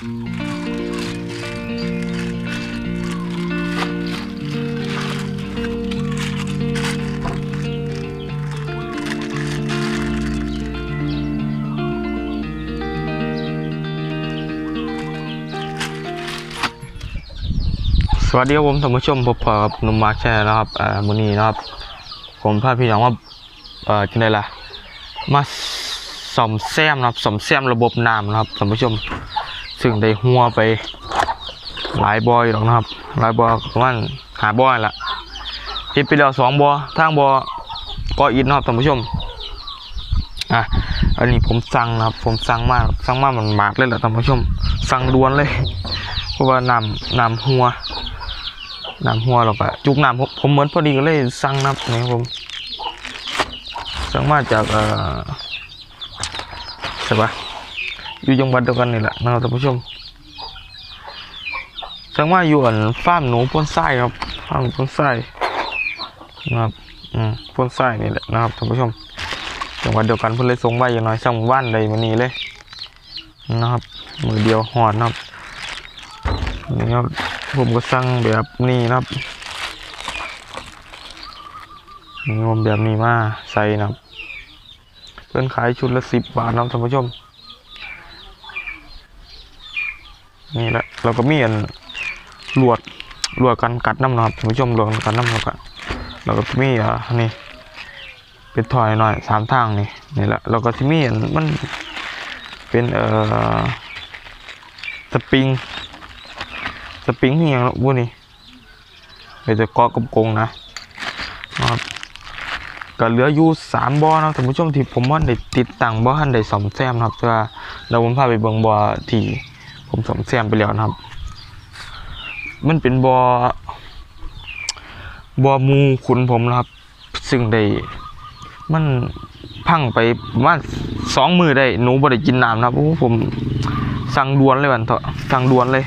สวัสดีครับผมท่านผู้ชมพบกับนุ่มมาร์คแชร์นะครับอ่ามื้อนี้นะครับ ผมพาพี่น้องว่าเอ่อจังไดล่ะมาซ่อมแซมนะครับซ่อมแซมระบบน้ำนะครับท่านผู้ชม ซึ่งได้หัวไปหลายบ่อยหรอกนะครับ หลายบ่อประมาณหาบ่อนั่นละเฮ็ดไปแล้วสองบ่อทางบ่อก็อินนะครับท่านผู้ชมอะอันนี้ผมสั่งนะครับ ผมสั่งมากสั่งมากมันมากเลยแหละท่านผู้ชม สั่งด่วนเลย เพราะว่านำนำหัวน้ำหัวเราก็จุกน้ำผมผมเหมือนพอดีก็เลยสั่งนับนี่ผมสั่งมาจากเอ่อใช่ปะ อยู่จังหวัดเดียวกันนี่แหละนะครับท่านผู้ชมสั่งมาอยู่อันฟาร์มหนูพ่นไส้ครับฟาร์มพ่นไส้นะครับอืมพ่นไส้นี่แหละนะครับท่านผู้ชมจังหวัดเดียวกันเพิ่นเลยส่งไว้อย่างน้อยสั่งว่านเลยมันนี้เลยนะครับมือเดียวหอดนะครับนี่ครับผมก็สั่งแบบนี้นะครับนี่ผมแบบนี้มาใส่นะครับเพื่อนขายชุดละสิบบาทนะครับท่านผู้ชม นี่แหละเราก็มีอันลวดลวดกันกัดน้ำนะครับท่านผู้ชมลวดกันกัดน้ำแล้วก็เราก็มีอะนี่เป็นถอยหน่อยสามทางนี่นี่แหละเราก็ที่มีอันมันเป็นเอ่อสปริงสปริงนี่ยังวุ้นี่ไปจะเกาะกับกงนะนะครับก็เหลืออยู่สามบ่อนะท่านผู้ชมที่ผมว่าได้ติดตั้งบ่อหันได้สอมแซมนะครับเพื่อเราผมพาไปเบิ่งบ่อที่ ผมสมแซมไปแล้วนะครับ มันเป็นบ่อบ่อมูขุนผมนะครับ ซึ่งได้มันพังไปประมาณสองมือได้หนูบ่ได้กินน้ำนะครับโอ้ผมสั่งด่วนเลยวันเถอะสั่งด่วนเลย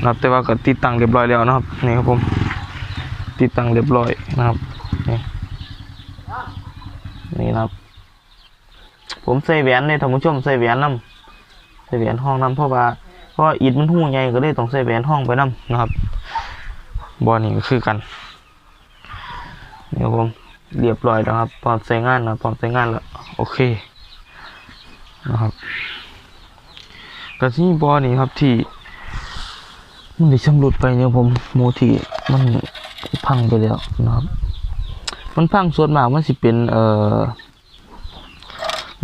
นะครับแต่ว่าก็ติดตั้งเรียบร้อยแล้วนะครับนี่ครับผมติดตั้งเรียบร้อยนะครับนี่นี่นะครับ ผมใส่แหวนในท่านผู้ชมใส่แหวนน้ำใส่แหวนห้องน้ำเพราะว่า ราะอิฐมันหูใหญ่ก็เลยต้องใส่แหวนห้องไปน้ำนะครับบอลนี่ก็คือกันนี่ครับผมเรียบร้อยแล้วครับพร้อมใช้งานนะพร้อมใช้งานแล้วโอเคนะครับก็ที่บอลนี่ครับที่มันได้ชำรุดไปเนี่ยผมโมทีมันพังไปแล้วนะครับ มันพังส่วนมากมันสิเป็นเอ่อ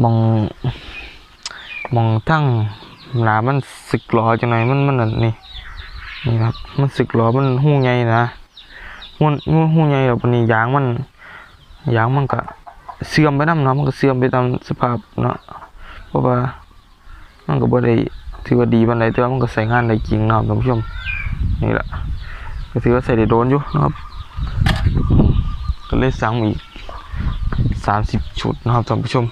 มองมองทั้ง หนามันสึกหลอจังไหนมันมันนั่นนี่นี่ครับ มันสึกหลอมันหูใหญ่นะมันมันหูใหญ่แบบนี้ยางมันยางมันก็เสื่อมไปน้ำเนาะมันก็เสื่อมไปตามสภาพเนาะเพราะว่ามันก็บ่ได้ถือว่าดีปานใดแต่ว่ามันก็ใช้งานได้จริงเนาะท่านผู้ชมนี่แหละก็ถือว่าใส่ได้โดนอยู่นะครับก็เลยสั่งอีกสามสิบชุดนะครับท่านผู้ชม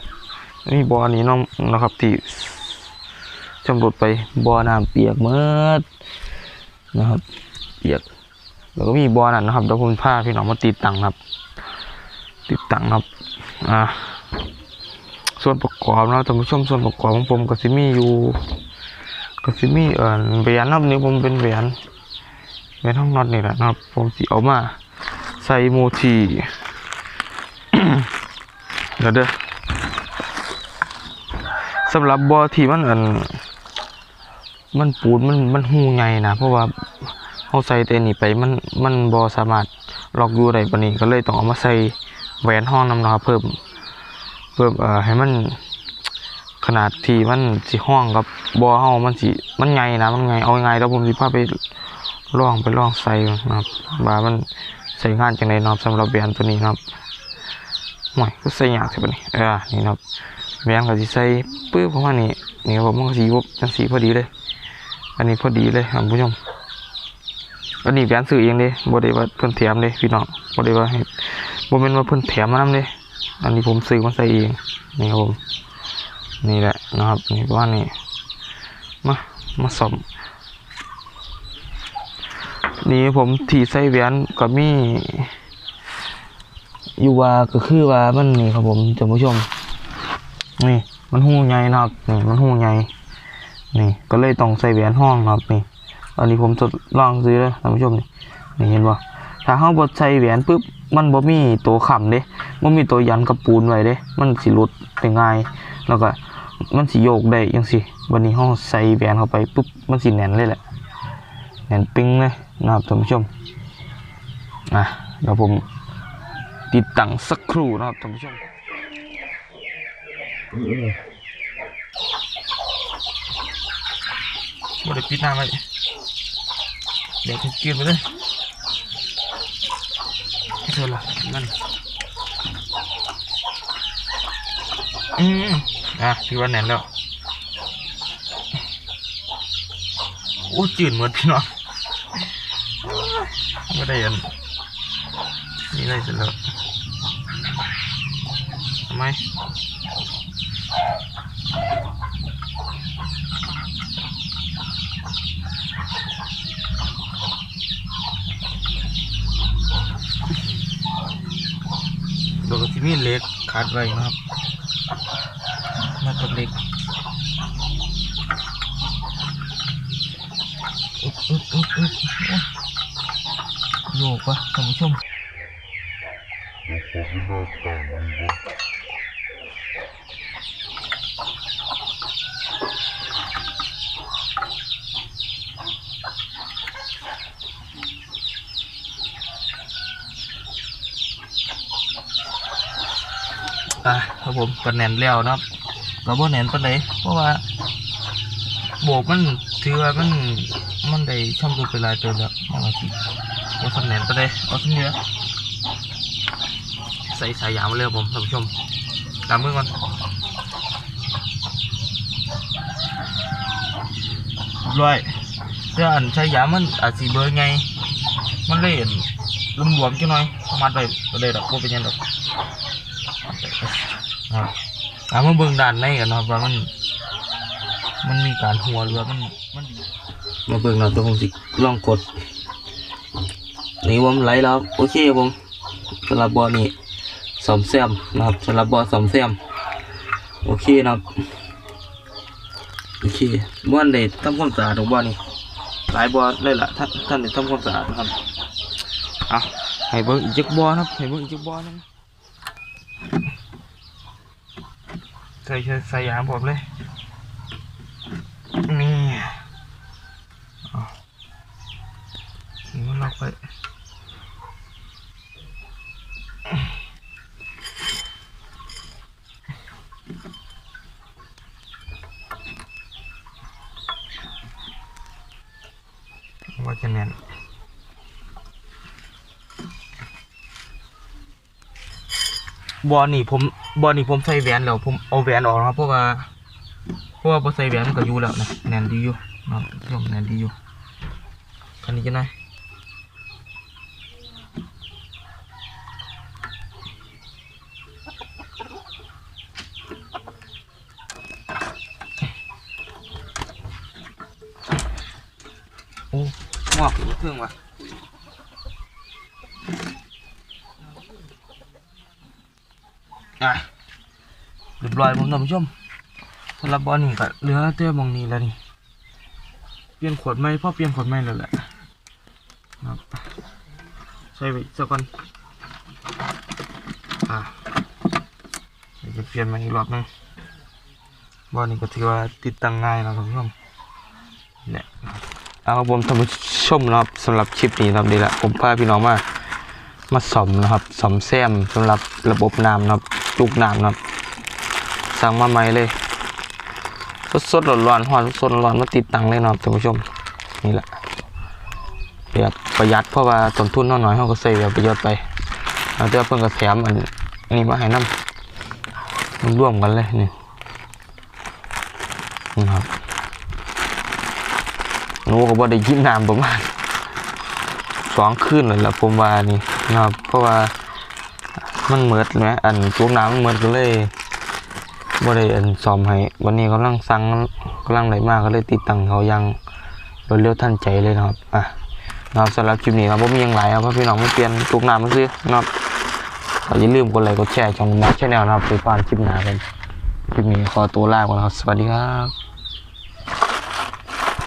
นี่บอลนี้น้องนะครับที่ ชำรุดไปบ่อน้ำเปียกเมื่อนะครับ เปียก แล้วก็มีบ่อนั่นนะครับเดี๋ยวผมพาพี่น้องมาติดตั้งครับ ติดตั้งครับ อ่า ส่วนประกอบนะท่านผู้ชมส่วนประกอบของผมก็สิมีอยู่ก็สิมีเอ่อแหวนนะครับนี่ผมเป็นแหวนแหวนห้องนอตนี่แหละนะครับ ผมสิเอามาใส่โมทีเดี๋ยวเด้อสำหรับบอที่มันอัน มันปูนมันมันหูใหญ่นะเพราะว่าเขาใส่แต่นี่ไปมันมันบอสามารถล็อกอยู่ได้ปนี้ก็เลยต้องเอามาใส่แหวนห้องน้ำนะครับเพิ่มเพิ่มเอ่อให้มันขนาดที่มันสิห้องกับบอเฮามันสิมันไงนะมันไงเอาไงแล้วผมสิพาไปลองไปลองใส่นะครับว่ามันใส่งานจังไดเนาะสำหรับแบรนตัวนี้นะครับห่ก็ใส่ยากใช่ปะนี่เออนี่นะครับแบรนก็สิใส่ปื้อประมาณนี้นี่ครับผมมันก็สิยุบจังสีพอดีเลย อันนี้พอดีเลยครับผู้ชมอันนี้แบนซื้อเองเด้บ่ได้ว่าเพิ่นแถมเด้พี่น้องบ่ได้ว่าบ่แม่นว่าเพิ่นแถมมานำเด้อันนี้ผมซื้อมาใส่เองนี่ครับผมนี่แหละนะครับนี่ประมานี้มามาสอมนี่ผมถีใส่แหวนก็มีอยู่ว่าก็คือว่ามันนี่ครับผมท่านผู้ชม นี่มันหูใหญ่นะครับนี่มันหูใหญ่ นี่ก็เลยต้องใส่แหวนห้องนะครับนี่อันนี้ผมทดลองซื้อเลยท่านผู้ชมนี่นี่เห็นบ่ถ้าเฮาบ่ใส่แหวนปุ๊บมันบ่มีตัวค้ำเด้บ่มีตัวยันกับปูนไว้เด้มันสิหลุดได้ง่ายแล้วก็มันสิโยกได้จังซี่วันนี้เฮาใส่แหวนเข้าไปปุ๊บมันสิแน่นเลยแหละแน่นปิ้งเลยนะครับท่านผู้ชมอะเดี๋ยวผมติดตั้งสักครู่นะครับท่านผู้ชม บ่ได้ปิดน้ำไว้เดี๋ยวกินไปเลยให้เธอละมันอืมอะถือว่าแน่นแล้วโอ้จืดเหมดพี่น้องไม่ได้ยันนี่เลยเสร็จแล้วทำไม โดยที่ มีเหล็กขาดไว้นะครับมาตัดเหล็กอึ๊บอึ๊บอึ๊บอึ๊บโยโยกวะท่านผู้ชม อะครับผมก็แน่นแล้วนะครับก็บ่แน่นปานใดเพราะว่าโบกมันถือว่ามันมันได้ช่ำรุดไปหลายตัวแล้วเอามาสิว่าสำแหน่นไปเลยเอาทิ้งเนื้อใส่สายยางมาเลยครับผมท่านผู้ชมตามมือก่อนร้อยเพื่ออันใช้ยามันอาจสีเบอร์ไง มันเลยรวมรวมจังหน่อยประมาณไปไปเลยดอกพวกเป็นยังดอก ครับตามาเบิ่งด้านในกันนะครับว่ามัน มันมีการหัวเรือมันมันมาเบิ่งเราตัวผมสิลองกด นี่ผมไหลแล้วโอเคครับผมสำหรับบอนี่สอมแซมนะครับสำหรับบอสอมแซมโอเคนะครับโอเคบ้านได้ทำความสะอาดของบ้านนี่หลายบอเลยล่ะท่านท่านได้ทำความสะอาดนะครับเอาให้เบิ่งอีกจักบอนะครับให้เบิ่งอีกจักบอนึง ใส่ใส่ใส่ยางผมเลย นี่เอานี่มันล็อกไปว่าจะแน่น บอลนี่ผมบอลนี่ผมใส่แหวนแล้วผมเอาแหวนออกนะครับเพราะว่าเพราะว่าพอใส่แหวนมันก็อยู่แล้วนะแน่นดีอยู่นะครับท่านผู้ชมแน่นดีอยู่คันนี้จะไหนโอ้หมอกเครื่องว่ะ่ะเรียบร้อยผมท่านผู้ชมสำหรับบอลนี่ก็เหลือเต้มองนี้แล้วนี่เปลี่ยนขวดไหมพ่อเปลี่ยนขวดไหมแล้วแหละครับใช่ไปสักก่อนอะจะเปลี่ยนมาอีกรอบหนึงบอลนี่ก็ถือว่าติดตั้งง่ายนะครับท่านผู้ชมเนี่ยเอาครับผมท่านผู้ชมนะครับสำหรับคลิปนี้นะครับดีละผมพาพี่น้องมามาสมนะครับสมแซมสำหรับระบบน้ำนะครับ จุกน้ำนะครับสั่งมาใหม่เลย สดๆร้อนๆหอนสดๆร้อนมาติดตังเลยเนาะท่านผู้ชมนี่แหละแบบประหยัดเพราะว่าต้นทุนน้อยๆเขาก็ใส่แบบประหยัดไปแล้วแต่ว่าเพิ่งกระแถมอันนี้มาให้น้ำมันร่วมกันเลยนี่นี่ครับหนูก็บ่ได้กินน้ำประมาณสองคืนเลยละผมว่านี่นะครับเพราะว่า มันเหมือดไหมอันจุกน้ำมันเหมือดก็เลยบ่ได้อันซ่อมให้วันนี้กำลังสั่งกำลังไหลมากก็เลยติดตั้งเขายังรวดเร็วทันใจเลยนะครับอะนะครับสำหรับคลิปนี้ครับผมมีหยังหลายครับเพราะพี่น้องไม่เปลี่ยนตุกน้ำมาซื้อนะครับอย่าลืมกดไลค์กดแชร์ช่องมาชแนลนะครับไปฟังคลิปหน้ากันคลิปนี้ขอตัวลาไปก่อนครับสวัสดีครับ